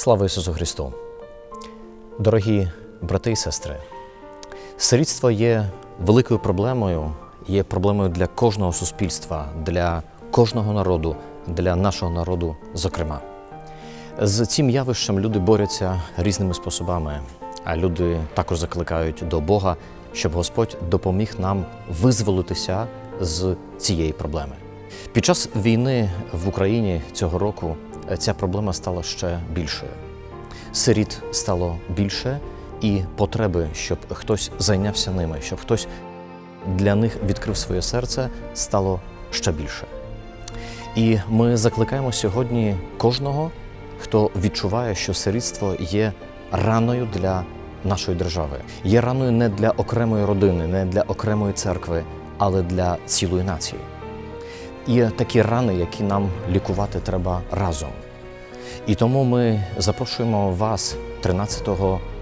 Слава Ісусу Христу! Дорогі брати і сестри, сирітство є великою проблемою, є проблемою для кожного суспільства, для кожного народу, для нашого народу, зокрема. З цим явищем люди борються різними способами, а люди також закликають до Бога, щоб Господь допоміг нам визволитися з цієї проблеми. Під час війни в Україні цього року ця проблема стала ще більшою. Сиріт стало більше, і потреби, щоб хтось зайнявся ними, щоб хтось для них відкрив своє серце, стало ще більше. І ми закликаємо сьогодні кожного, хто відчуває, що сирітство є раною для нашої держави, є раною не для окремої родини, не для окремої церкви, але для цілої нації. Є такі рани, які нам лікувати треба разом. І тому ми запрошуємо вас 13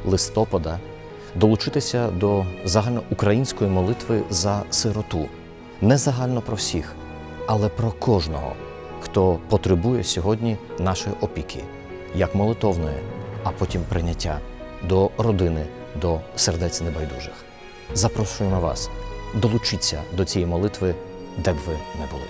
листопада долучитися до загальноукраїнської молитви за сироту, не загально про всіх, але про кожного, хто потребує сьогодні нашої опіки, як молитовної, а потім прийняття до родини, до сердець небайдужих. Запрошуємо вас, долучіться до цієї молитви, де б ви не були.